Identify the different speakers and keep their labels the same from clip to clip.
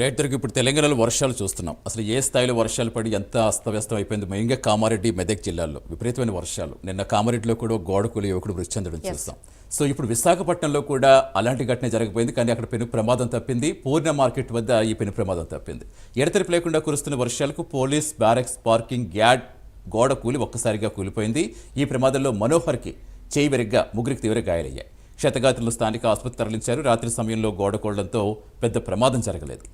Speaker 1: Right దొరికి ఇప్పుడు తెలంగాణలో వర్షాలు చూస్తున్నాం. అసలు ఏ స్థాయిలో వర్షాలు పడి ఎంత అస్తవ్యస్తం అయిపోయింది? మెయిన్గా కామారెడ్డి మెదక్ జిల్లాల్లో విపరీతమైన వర్షాలు. నిన్న కామారెడ్డిలో కూడా గోడకులు యువకుడు మృతి చెందడం చూస్తాం సో ఇప్పుడు విశాఖపట్నంలో కూడా అలాంటి ఘటన జరగబోయింది కానీ అక్కడ పెను ప్రమాదం తప్పింది. పూర్ణ మార్కెట్ వద్ద ఈ పెను ప్రమాదం తప్పింది. ఎడతెరిపి లేకుండా కురుస్తున్న వర్షాలకు పోలీస్ బ్యారెక్స్ పార్కింగ్ యార్డ్ గోడ కూలి ఒక్కసారిగా కూలిపోయింది. ఈ ప్రమాదంలో మనోహర్కి చేయి విరిగ్గా ముగ్గురికి తీవ్ర గాయాలయ్యాయి. క్షతగాత్రులు స్థానిక ఆసుపత్రి తరలించారు. రాత్రి సమయంలో గోడ కూడడంతో పెద్ద ప్రమాదం జరగలేదు.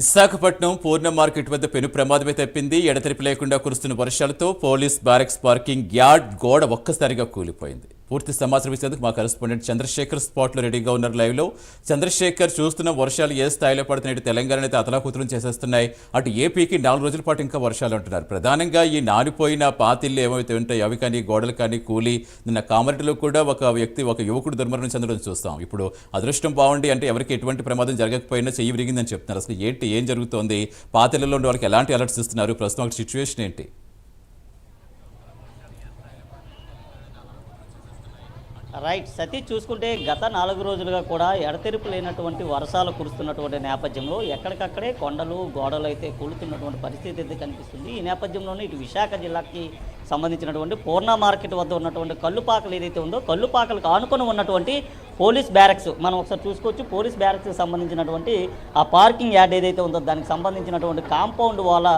Speaker 1: విశాఖపట్నం పూర్ణ మార్కెట్ వద్ద పెను ప్రమాదమే తప్పింది. ఎడతెరిపి లేకుండా కురుస్తున్న వర్షాలతో పోలీస్ బ్యారెక్స్ పార్కింగ్ యార్డ్ గోడ ఒక్కసారిగా కూలిపోయింది. పూర్తి సమాచారం ఇచ్చేందుకు మా కరెస్పాండెంట్ చంద్రశేఖర్ స్పాట్లో రెడీగా ఉన్నారు లైవ్లో. చంద్రశేఖర్ చూస్తున్న వర్షాలు ఏ స్థాయిలో పడుతున్నాయి? తెలంగాణ అయితే అతలాకుతలం చేసేస్తున్నాయి. అటు ఏపీకి నాలుగు రోజుల పాటు ఇంకా వర్షాలు అంటున్నారు. ప్రధానంగా ఈ నానిపోయిన పాతిళ్ళు ఏమైతే ఉంటాయి అవి కానీ గోడలు కానీ కూలి నిన్న కామరెడ్డిలో కూడా ఒక వ్యక్తి ఒక యువకుడు దుర్మరణం చెందడం చూస్తాం. ఇప్పుడు అదృష్టం బాగుండి అంటే ఎవరికి ఎటువంటి ప్రమాదం జరగకపోయినా చెయ్యి విరిగిందని చెప్తున్నారు. అసలు ఏంటి? ఏం జరుగుతోంది? పాతిళ్ళలో ఉండే వాళ్ళకి ఎలాంటి అలర్ట్స్ ఇస్తున్నారు? ప్రస్తుతం ఒక సిచ్యువేషన్ ఏంటి?
Speaker 2: రైట్ సతీ చూసుకుంటే గత నాలుగు రోజులుగా కూడా ఎడతెరిపి లేనటువంటి వర్షాలు కురుస్తున్నటువంటి నేపథ్యంలో ఎక్కడికక్కడే కొండలు గోడలు అయితే కూలుతున్నటువంటి పరిస్థితి అయితే కనిపిస్తుంది. ఈ నేపథ్యంలోనే ఇటు విశాఖ జిల్లాకి సంబంధించినటువంటి పూర్ణ మార్కెట్ వద్ద ఉన్నటువంటి కల్లుపాకలు ఏదైతే ఉందో కల్లుపాకలకు ఆనుకొని ఉన్నటువంటి పోలీస్ బ్యారక్స్ మనం ఒకసారి చూసుకోవచ్చు. పోలీస్ బ్యారక్స్కి సంబంధించినటువంటి ఆ పార్కింగ్ యార్డ్ ఏదైతే ఉందో దానికి సంబంధించినటువంటి కాంపౌండ్ వాళ్ళ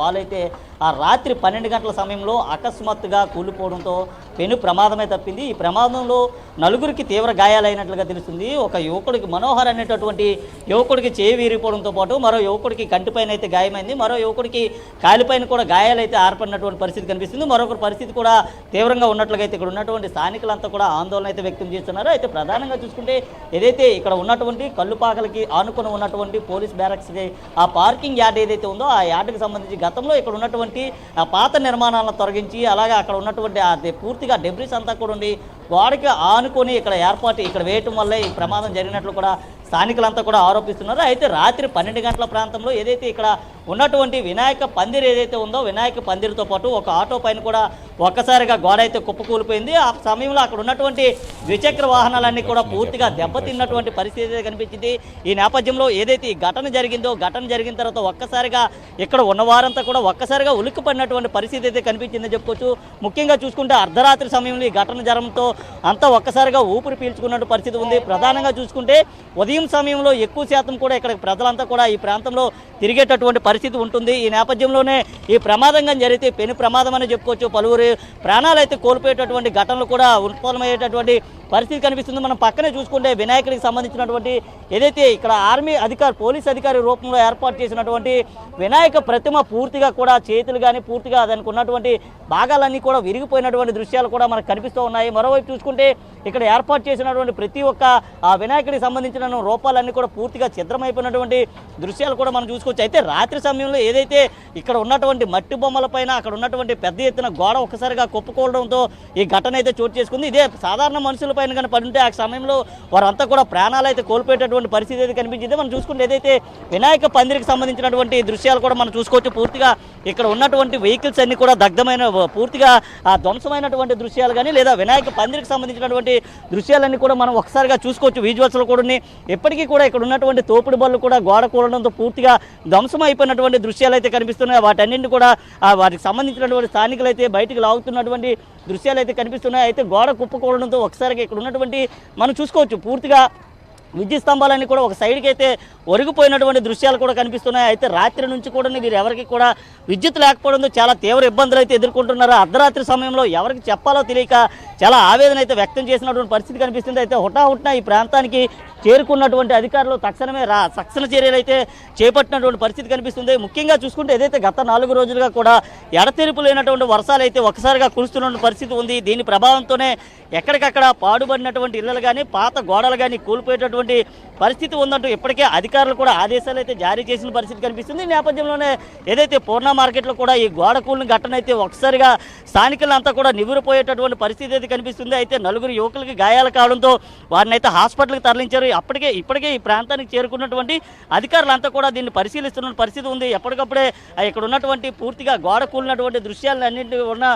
Speaker 2: వాళ్ళైతే ఆ రాత్రి పన్నెండు గంటల సమయంలో అకస్మాత్తుగా కూలిపోవడంతో పెను ప్రమాదమే తప్పింది. ఈ ప్రమాదంలో నలుగురికి తీవ్ర గాయాలైనట్లుగా తెలుస్తుంది. ఒక యువకుడికి మనోహర్ అనేటటువంటి యువకుడికి చేయి వీరిపోవడంతో పాటు మరో యువకుడికి కంటిపైన అయితే గాయమైంది. మరో యువకుడికి కాలిపైన కూడా గాయాలైతే ఆర్పడినటువంటి పరిస్థితి కనిపిస్తుంది. మరొకరు పరిస్థితి కూడా తీవ్రంగా ఉన్నట్లుగా అయితే ఇక్కడ ఉన్నటువంటి స్థానికులంతా కూడా ఆందోళన అయితే వ్యక్తం చేస్తున్నారు. అయితే ప్రధానంగా చూసుకుంటే ఏదైతే ఇక్కడ ఉన్నటువంటి కల్లుపాకలకి ఆనుకుని ఉన్నటువంటి పోలీస్ బ్యారక్స్కి ఆ పార్కింగ్ యార్డ్ ఏదైతే ఉందో ఆ యార్డుకి సంబంధించి గతంలో ఇక్కడ ఉన్నటువంటి పాత నిర్మాణాలను తొలగించి అలాగే అక్కడ ఉన్నటువంటి పూర్తిగా డెబ్రిస్ అంతా కూడా ఉండి గోడకి ఆనుకొని ఇక్కడ ఏర్పాటు ఇక్కడ వేయటం వల్లే ఈ ప్రమాదం జరిగినట్లు కూడా స్థానికులంతా కూడా ఆరోపిస్తున్నారు. అయితే రాత్రి పన్నెండు గంటల ప్రాంతంలో ఏదైతే ఇక్కడ ఉన్నటువంటి వినాయక పందిర్ ఏదైతే ఉందో వినాయక పందిరితో పాటు ఒక ఆటో పైన కూడా ఒక్కసారిగా గోడ అయితే కుప్పకూలిపోయింది ఆ సమయంలో అక్కడ ఉన్నటువంటి ద్విచక్ర వాహనాలన్నీ కూడా పూర్తిగా దెబ్బతిన్నటువంటి పరిస్థితి అయితే కనిపించింది. ఈ నేపథ్యంలో ఏదైతే ఈ ఘటన జరిగిందో ఘటన జరిగిన తర్వాత ఒక్కసారిగా ఇక్కడ ఉన్నవారంతా కూడా ఒక్కసారిగా ఉలిక్కిపడినటువంటి పరిస్థితి అయితే కనిపించిందని చెప్పుకోవచ్చు. ముఖ్యంగా చూసుకుంటే అర్ధరాత్రి సమయంలో ఈ ఘటన జరగడంతో అంతా ఒక్కసారిగా ఊపిరి పీల్చుకున్నట్టు పరిస్థితి ఉంది. ప్రధానంగా చూసుకుంటే ఉదయం సమయంలో ఎక్కువ శాతం కూడా ఇక్కడ ప్రజలంతా కూడా ఈ ప్రాంతంలో తిరిగేటటువంటి పరిస్థితి ఉంటుంది. ఈ నేపథ్యంలోనే ఈ ప్రమాదంగా జరిగితే పెను ప్రమాదం అని చెప్పుకోవచ్చు. పలువురు ప్రాణాలు అయితే కోల్పోయేటటువంటి ఘటనలు కూడా ఉత్పన్నమయ్యేటటువంటి పరిస్థితి కనిపిస్తుంది. మనం పక్కనే చూసుకుంటే వినాయకుడికి సంబంధించినటువంటి ఏదైతే ఇక్కడ ఆర్మీ అధికారి పోలీస్ అధికారి రూపంలో ఏర్పాటు చేసినటువంటి వినాయక ప్రతిమ పూర్తిగా కూడా చేతులు కానీ పూర్తిగా దానికి ఉన్నటువంటి భాగాలన్నీ కూడా విరిగిపోయినటువంటి దృశ్యాలు కూడా మనకు కనిపిస్తూ ఉన్నాయి. మరోవైపు చూసుకుంటే ఇక్కడ ఏర్పాటు చేసినటువంటి ప్రతి ఒక్క ఆ వినాయకుడికి సంబంధించిన రూపాలన్నీ కూడా పూర్తిగా ఛిద్రమైపోయినటువంటి దృశ్యాలు కూడా మనం చూసుకోవచ్చు. అయితే రాత్రి సమయంలో ఏదైతే ఇక్కడ ఉన్నటువంటి మట్టి బొమ్మల పైన అక్కడ ఉన్నటువంటి పెద్ద ఎత్తున గోడ ఒకసారిగా కొప్పుకోవడంతో ఈ ఘటన అయితే చోటు చేసుకుంది. ఇదే సాధారణ మనుషుల పైన కానీ పడుంటే ఆ సమయంలో వారంతా కూడా ప్రాణాలు అయితే కోల్పోయేటటువంటి పరిస్థితి అయితే కనిపించింది. మనం చూసుకుంటే ఏదైతే వినాయక పందిరికి సంబంధించినటువంటి దృశ్యాలు కూడా మనం చూసుకోవచ్చు. పూర్తిగా ఇక్కడ ఉన్నటువంటి వెహికల్స్ అన్ని కూడా దగ్ధమైన పూర్తిగా ఆ ధ్వంసమైనటువంటి దృశ్యాలు కానీ లేదా వినాయక పందిరికి సంబంధించినటువంటి దృశ్యాలన్నీ కూడా మనం ఒకసారిగా చూసుకోవచ్చు. విజువల్స్లో కూడా ఎప్పటికీ కూడా ఇక్కడ ఉన్నటువంటి తోపుడు బళ్ళు కూడా గోడ కూడడంతో పూర్తిగా ధ్వంసం అయిపోయినటువంటి దృశ్యాలు అయితే కనిపిస్తున్నాయి. వాటన్నింటిని కూడా వాటికి సంబంధించినటువంటి స్థానికులు అయితే బయటికి లాగుతున్నటువంటి దృశ్యాలు అయితే కనిపిస్తున్నాయి. అయితే గోడ కుప్పకూడడంతో ఒకసారిగా ఇక్కడ ఉన్నటువంటి మనం చూసుకోవచ్చు. పూర్తిగా విద్యుత్ స్తంభాలన్నీ కూడా ఒక సైడ్కి అయితే ఒరిగిపోయినటువంటి దృశ్యాలు కూడా కనిపిస్తున్నాయి. అయితే రాత్రి నుంచి కూడా వీరు ఎవరికి కూడా విద్యుత్ లేకపోవడంతో చాలా తీవ్ర ఇబ్బందులు అయితే ఎదుర్కొంటున్నారు. అర్ధరాత్రి సమయంలో ఎవరికి చెప్పాలో తెలియక చాలా ఆవేదన అయితే వ్యక్తం చేసినటువంటి పరిస్థితి కనిపిస్తుంది. అయితే హుటాహుటిన ఈ ప్రాంతానికి చేరుకున్నటువంటి అధికారులు తక్షణమే రా తక్షణ చర్యలు అయితే చేపట్టినటువంటి పరిస్థితి కనిపిస్తుంది. ముఖ్యంగా చూసుకుంటే ఏదైతే గత నాలుగు రోజులుగా కూడా ఎడతెరుపు లేనటువంటి వర్షాలు అయితే ఒకసారిగా కురుస్తున్న పరిస్థితి ఉంది. దీని ప్రభావంతోనే ఎక్కడికక్కడ పాడుబడినటువంటి ఇళ్ళలు కానీ పాత గోడలు కానీ కూలిపోయేటటువంటి పరిస్థితి ఉందంటూ ఇప్పటికే అధికారులు కూడా ఆదేశాలు అయితే జారీ చేసిన పరిస్థితి కనిపిస్తుంది. ఈ నేపథ్యంలోనే ఏదైతే పూర్ణ మార్కెట్లో కూడా ఈ గోడ కూలిన ఘటన అయితే ఒకసారిగా స్థానికులంతా కూడా నివ్వురిపోయేటటువంటి పరిస్థితి అయితే కనిపిస్తుంది. అయితే నలుగురు యువకులకి గాయాలు కావడంతో వారిని అయితే హాస్పిటల్కి తరలించారు. అప్పటికే ఇప్పటికే ఈ ప్రాంతానికి చేరుకున్నటువంటి అధికారులంతా కూడా దీన్ని పరిశీలిస్తున్న పరిస్థితి ఉంది. ఎప్పటికప్పుడే ఇక్కడ ఉన్నటువంటి పూర్తిగా గోడ కూలినటువంటి దృశ్యాలను అన్నింటి ఉన్న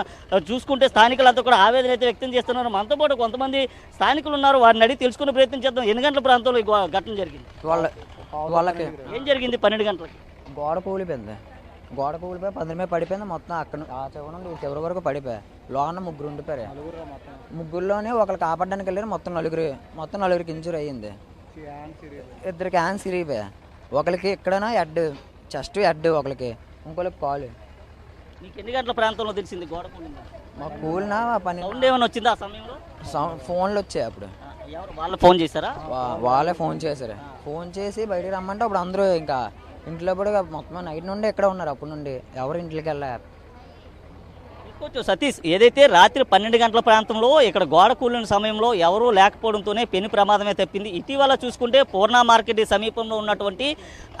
Speaker 2: చూసుకుంటే స్థానికులంతా కూడా ఆవేదన అయితే వ్యక్తం చేస్తున్నారు. మనతో పాటు కొంతమంది స్థానికులు ఉన్నారు. వారిని అడిగి తెలుసుకునే ప్రయత్నం చేద్దాం. ఎన్ని గంటల ప్రాంతంలో ఈ గో- ఘటన జరిగింది.
Speaker 3: వాళ్ళ వాళ్ళకి
Speaker 2: ఏం జరిగింది పన్నెండు గంటలకి?
Speaker 3: గోడ కూలిపోయింది గోడ కూలిపోయి పది మీద పడిపోయింది మొత్తం అక్కడ ఆ చివరి నుండి ఈ చివరి వరకు పడిపోయి. లోన ముగ్గురు ఉండిపోయారు. ముగ్గురులోనే ఒకరు కాపాడడానికి వెళ్ళారు. మొత్తం నలుగురు మొత్తం నలుగురికి ఇంజూరీ అయ్యింది. ఇద్దరికి హ్యాండ్స్ ఇరిగిపోయా ఒకరికి ఎక్కడైనా హెడ్ చెస్ట్ హెడ్ ఒకరికి ఇంకోళ్ళకి కాలు.
Speaker 2: నీకు ఎన్ని గంటల ప్రాంతంలో తెలిసింది గోడ కూలిందా
Speaker 3: మా కూలిన పని
Speaker 2: సౌండ్ ఏమైనా వచ్చిందా ఆ సమయంలో?
Speaker 3: సౌ- ఫోన్లు వచ్చాయి అప్పుడు.
Speaker 2: ఎవరు? వాళ్ళు ఫోన్ చేశారా?
Speaker 3: వా- వాళ్ళే ఫోన్ చేశారు. ఫోన్ చేసి బయటికి రమ్మంటే అప్పుడు అందరూ ఇంకా ఇంట్లో కూడా మొత్తం నైట్ నుండి ఎక్కడ ఉన్నారు. అప్పటి నుండి ఎవరు ఇంట్లోకి వెళ్ళారు
Speaker 2: చూసుకోవచ్చు సతీష్ ఏదైతే రాత్రి పన్నెండు గంటల ప్రాంతంలో ఇక్కడ గోడ కూలిన సమయంలో ఎవరూ లేకపోవడంతోనే పెను ప్రమాదమే తప్పింది. ఇటీవల చూసుకుంటే పూర్ణ మార్కెట్ సమీపంలో ఉన్నటువంటి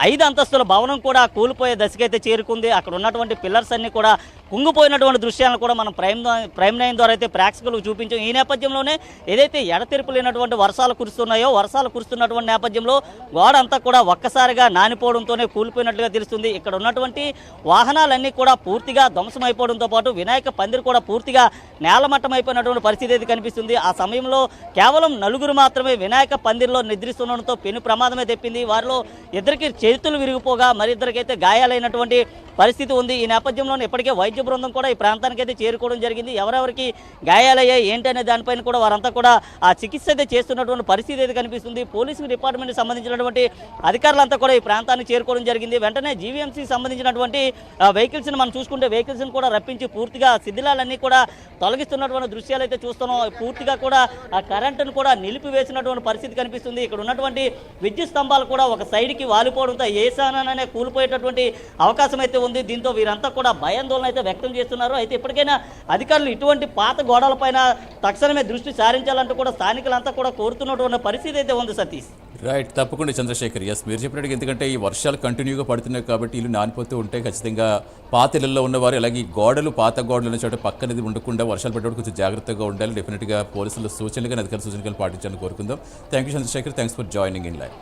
Speaker 2: ఐదు అంతస్తుల భవనం కూడా కూలిపోయే దశకైతే చేరుకుంది. అక్కడ ఉన్నటువంటి పిల్లర్స్ అన్ని కూడా కుంగిపోయినటువంటి దృశ్యాలను కూడా మనం ప్రైమ్ దా- ప్రైమ్ నైన్ ద్వారా అయితే ప్రేక్షకులకు చూపించాం. ఈ నేపథ్యంలోనే ఏదైతే ఎడతెరుపు లేనటువంటి వర్షాలు కురుస్తున్నాయో వర్షాలు కురుస్తున్నటువంటి నేపథ్యంలో గోడ అంతా కూడా ఒక్కసారిగా నానిపోవడంతోనే కూలిపోయినట్లుగా తెలుస్తుంది. ఇక్కడ ఉన్నటువంటి వాహనాలన్నీ కూడా పూర్తిగా ధ్వంసమైపోవడంతో పాటు వినాయక పందిరి కూడా పూర్తిగా నేలమట్టం అయిపోయినటువంటి పరిస్థితి అయితే కనిపిస్తుంది. ఆ సమయంలో కేవలం నలుగురు మాత్రమే వినాయక పందిరిలో నిద్రిస్తుండడంతో పెను ప్రమాదమే తెప్పింది. వారిలో ఇద్దరికి చేతులు విరిగిపోగా మరిద్దరికైతే గాయాలైనటువంటి పరిస్థితి ఉంది. ఈ నేపథ్యంలో ఇప్పటికే వైద్య బృందం కూడా ఈ ప్రాంతానికి అయితే చేరుకోవడం జరిగింది. ఎవరెవరికి గాయాలయ్యాయి ఏంటనే దానిపైన కూడా వారంతా కూడా ఆ చికిత్స అయితే చేస్తున్నటువంటి పరిస్థితి అయితే కనిపిస్తుంది. పోలీసు డిపార్ట్మెంట్కి సంబంధించినటువంటి అధికారులంతా కూడా ఈ ప్రాంతానికి చేరుకోవడం జరిగింది. వెంటనే జీవీఎంసీకి సంబంధించినటువంటి వెహికల్స్ని మనం చూసుకుంటే వెహికల్స్ని కూడా రప్పించి పూర్తిగా శిథిలాలన్నీ కూడా తొలగిస్తున్నటువంటి దృశ్యాలు అయితే చూస్తున్నాం. పూర్తిగా కూడా ఆ కరెంటును కూడా నిలిపివేసినటువంటి పరిస్థితి కనిపిస్తుంది. ఇక్కడ ఉన్నటువంటి విద్యుత్ స్తంభాలు కూడా ఒక సైడ్కి వాలిపోవడంతో ఏసాననే కూలిపోయేటటువంటి అవకాశం అయితే ఉంది. దీంతో వీరంతా కూడా భయాందోళన అయితే వ్యక్తం చేస్తున్నారు. అయితే ఇప్పటికైనా అధికారులు ఇటువంటి పాత గోడలపైన తక్షణమే దృష్టి సారించాలంటూ కూడా స్థానికులంతా కూడా కోరుతున్నటువంటి పరిస్థితి అయితే ఉంది సతీష్.
Speaker 1: రైట్. తప్పకుండా చంద్రశేఖర్. ఎస్ మీరు చెప్పినట్టుగా ఎందుకంటే ఈ వర్షాలు కంటిన్యూగా పడుతున్నాయి కాబట్టి ఇల్లు నానిపోతూ ఉంటే ఖచ్చితంగా పాత ఇళ్ళలో ఉన్నవారు అలాగే ఈ గోడలు పాత గోడలు ఉన్న చోట పక్కనది ఉండకుండా వర్షాలు పెట్టడం కొంచెం జాగ్రత్తగా ఉండాలి. డెఫినెట్గా పోలీసుల సూచనలు కానీ అధికారుల సూచనలు కానీ పాటించాలని కోరుకుందాం. Thank you Chandrashekar. Thanks for joining in live